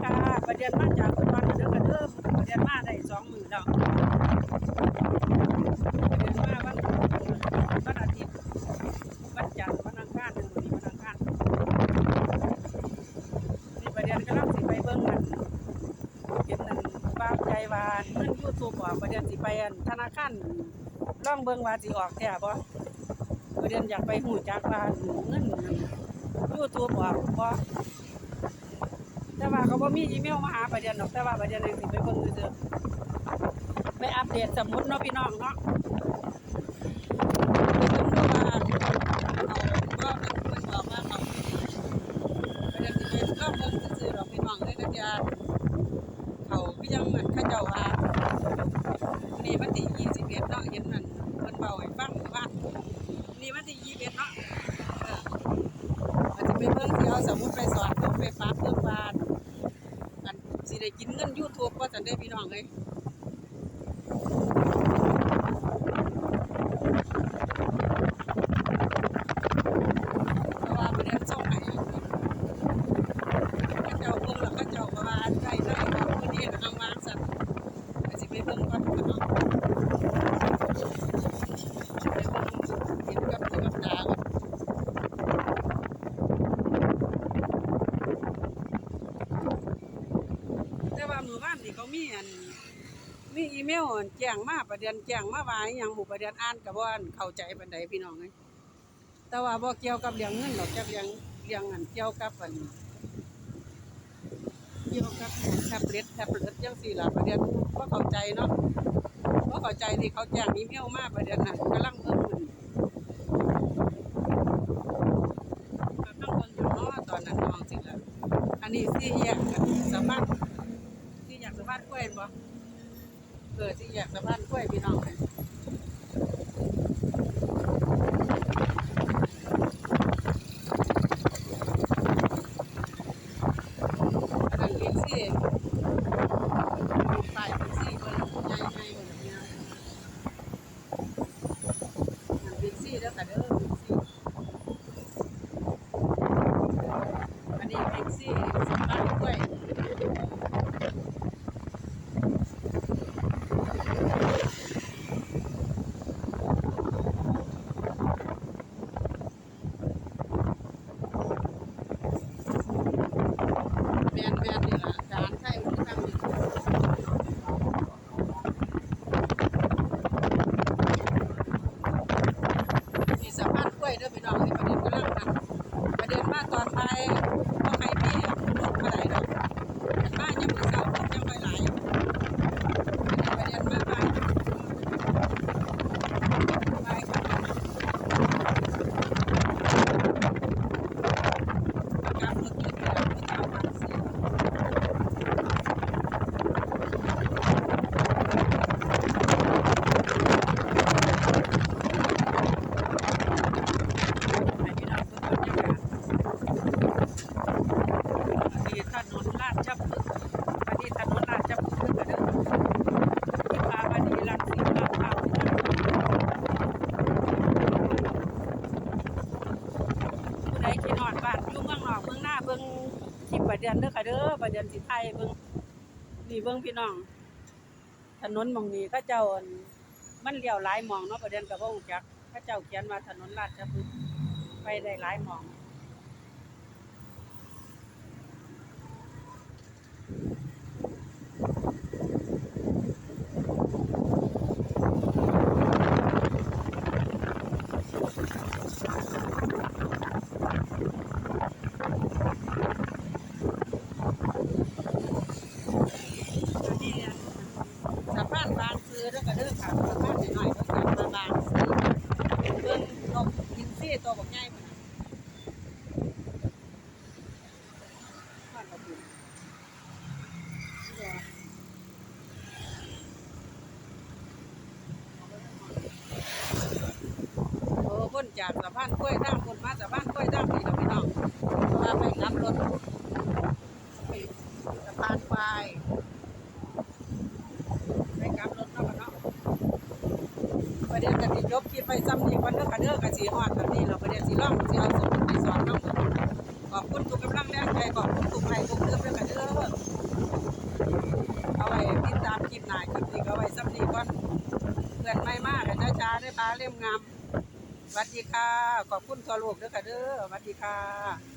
ค่ะประเด็นมาจากอุดรเด้อกันเด้อประเด็นมาได้สองหมื้อแล้วประเด็นมาวันวันอาทิตย์วันจันทร์วันอังคารเดือนี้วันอังคารนี่ประเด็นกำลังสิไปเบิ่งกันเห็นนั่นว่าใจว่าเงิน YouTube ออกประเด็นสิไปธนาคารลองเบิ่งว่าสิออกแท้บ่ประเด็นอยากไปฮู้จักว่าเงิน YouTube ออกบ่าเขาบ่มีอีเมลมาหาประเด็นดอกแต่ว่าประเด็นนึงสิไปเบิ่งซื่อๆไปอัปเดตสมุดเนาะพี่น้องเนาะเบิ่งดูว่าเอาก็เพิ่นบอกว่าเขาประเด็นสิไปลองเบิ่งซื่อๆดอกพี่น้องเลยก็จะเขาพี่ยังเหมือนเขาเจ้าว่านี่วันที่21เนาะเห็นนั่นเพิ่นเว้าให้ฟังว่านี่วันที่21เนาะเอออาจจะไปเบิ่งสิเอาสมุดไปสอนเพิ่นไปปรับเพิ่นว่า อันสิ ได้กินเงินยูทูบก็จะได้พี่น้องเลยเพราะว่าประเด็นส่งให้เขาเจ้าเบิ่งแล้วเขาเจ้าก็ว่าได้ได้ครับมื้อนี้ก็ทางวางสั่นก็สิไปเบิ่งก่อนเนาะไปเบิ่งเห็นกับตัวกับตาก่อนแต่ว่า มื้อวานนี่เขามีอันมีอีเมลแจ้งมาประเด็นแจ้งมาว่าอหยังหมู่ประเด็นอ่านก็บ่อั่นเข้าใจปานใดพี่น้องเอ้ยแต่ว่าบ่เกี่ยวกับเรื่องเงินดอกจักเรื่องเรื่องอันเกี่ยวกับอันเกี่ยวกับแท็บเล็ตแท็บเล็ตจังซี่ล่ะประเด็นบ่เข้าใจเนาะบ่เข้าใจที่เขาแจ้งอีเมลมาประเด็นน่ะกำลังเบิ่งอยู่กำลังเบิ่งอยู่เนาะตอนนั้นน้องสิล่ะอันนี้สิแยกกันสามารถ ที่อยากสะมารถกล้วยบ่เกิดที่อยากสะพานกล้วยพี่น้องเลยอันนั้นเลี้ยงซี่ป้ายเป็นซี่เบอร์ใหญ่ใหญ่เบอร์นี้อันเลี้ยงซี่แล้วแต่เด้อเลี้ยงซี่อันนี้เลี้ยงซี่สะพานกล้วย แมนแมนนี่ล่ะการใช้มันทำนี่นี่สะพานกล้วยเด้อพี่น้องนี่ประเด็นกำลังนั่นประเด็นมาตอนไปบ่ใครมีรถอะไรดอกอันมายังมือเช้าคนยังไปหลายประเด็นมาไปไปกันกลับรถอยู่ที่หลังมือเช้าพันสี่ ให้พี่น้องเบิ่งบรรยากาศอันนี้ ถนนลาดชับพฤกอันนี้ถนนลาดชับพฤกษ์กันเด้อที่พามาดีรังสิตลาดพร้าวนี่นะผู้ใดที่นอนบ้านอยู่เมืองนอกเมืองหน้าเบิ่งคลิปประเดือนเด้อค่ะเด้อประเดือนสิไทยเบิ่งนี่เบิ่งพี่น้อง ถนนมองนี้เขาเจ้ามันเลี้ยวหลายหม่องเนาะประเดือนก็บ่รู้จักเขาเจ้าเขียนว่าถนนลาดชับพฤกษ์ไปได้หลายหมอง อันนี้สะพานบางซื้อแล้วก็เด้อค่ะสะพานหน่อยก็สะพานบางซื้อเบิ่งนกกินซี่ตัวบักใหญ่มันน่ะบ้านบ่บุญโอ้คนจากสะพานกล้วยทางคนมาสะพานกล้วยทางนี่ล่ะพี่น้องว่าไปขับรถสะพาน ประเด็นกันที่ยกคิดไปซ้ำนี่วันเด้อค่ะเด้อก็สีฮอดแบบนี้เราประเด็นสีร่องสีเอาสมุดไปสอนน้องขอบคุณทุกกำลังแรงใจขอบคุณทุกใครทุกเรื่องด้วยกันเด้อเอาไว้ติดตามคลิปหน้าคลิปนี้อาไว้ซ้ำนี่กันเพื่อนไม่มากแต่ช้าๆได้ปลาเล่มงามสวัสดีค่ะ ขอบคุณทัวลูกเด้อค่ะเด้อสวัสดีค่ะ